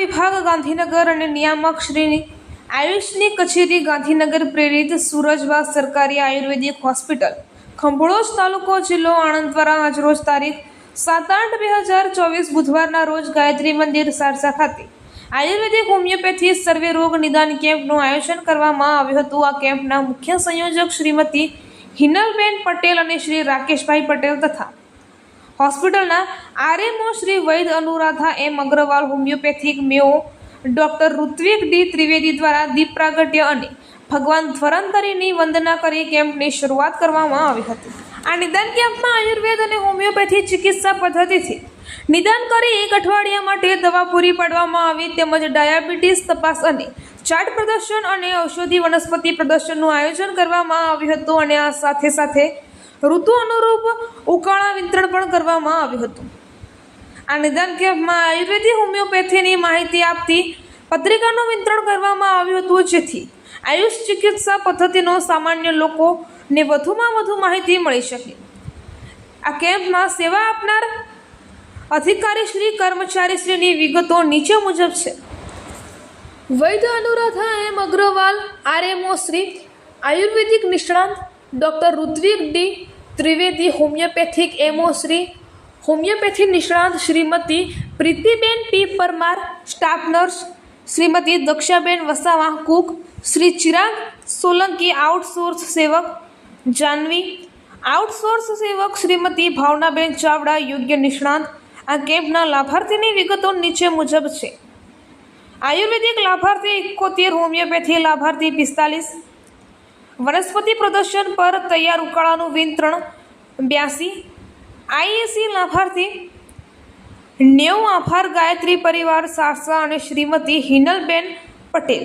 વિભાગ ગાંધીનગર અને નિયામક શ્રીની આયુષની કચેરી ગાંધીનગર પ્રેરિત સુરજવા સરકારી આયુર્વેદિક હોસ્પિટલ, ખંભોળોજ તાલુકો જિલ્લો આણંદ દ્વારા આજરોજ તારીખ સાત આઠ બે હજાર ચોવીસ બુધવારના રોજ ગાયત્રી મંદિર સારસા ખાતે આયુર્વેદિક હોમિયોપેથી સર્વે રોગ નિદાન કેમ્પનું આયોજન કરવામાં આવ્યું હતું. આ કેમ્પના મુખ્ય સંયોજક શ્રીમતી હિનલબેન પટેલ અને શ્રી રાકેશભાઈ પટેલ તથા હોસ્પિટલના RMO Shri Vaid Anuradha M Agrawal, homeopathic MO doctor Ritvik D Trivedi દ્વારા દીપ પ્રાગટ્ય અને ભગવાન ધ્વરંતરીની વંદના કરી કેમ્પની શરૂઆત કરવામાં આવી હતી. આ નિદાન કેમ્પમાં આયુર્વેદ અને હોમિયોપેથી ચિકિત્સા પદ્ધતિથી નિદાન કરી એક અઠવાડિયા માટે દવા પૂરી પાડવામાં આવી તેમજ ડાયાબિટીસ તપાસ અને ચાર્ટ પ્રદર્શન અને ઔષધિ વનસ્પતિ પ્રદર્શનનું આયોજન કરવામાં આવ્યું હતું અને આ સાથે સાથે ઋતુ અનુરૂપ ઉકાળા વિતરણ પણ કરવામાં આવ્યું હતું. આ નિદાન કેમ્પમાં આયુર્વેદિક હોમિયોપેથીની માહિતી આપતી પત્રિકાનું વિતરણ કરવામાં આવ્યું હતું જેથી આયુષ ચિકિત્સા પદ્ધતિનો સામાન્ય લોકોને વધુમાં વધુ માહિતી મળી શકે. આ કેમ્પમાં સેવા આપનાર અધિકારી શ્રી, કર્મચારી શ્રીની વિગતો નીચે મુજબ છે. વૈદ્ય અનુરાધા એમ અગ્રવાલ, આરએમઓ શ્રી આયુર્વેદિક નિષ્ણાંત doctor Ritvik D Trivedi homeopathic એમોશ્રી homeopathy નિષ્ણાંત Shrimati Pritiben P Parmar, staff nurse Shrimati દક્ષાબેન વસાવા કુક, શ્રી ચિરાગ સોલંકી આઉટસોર્સ સેવક જાનવી, આઉટસોર્સ સેવક શ્રીમતી ભાવનાબેન ચાવડા યોગ્ય નિષ્ણાંત. આ કેમ્પના લાભાર્થીની વિગતો નીચે મુજબ છે. આયુર્વેદિક લાભાર્થી એકોતેર, હોમિયોપેથી લાભાર્થી પિસ્તાલીસ વનસ્પતિ પ્રદર્શન પર તૈયાર ઉકાળાનું વિતરણ બ્યાસી. આઈએસી લાભાર્થી નેવું આભાર, ગાયત્રી પરિવાર સારસા અને શ્રીમતી હિનલબેન પટેલ.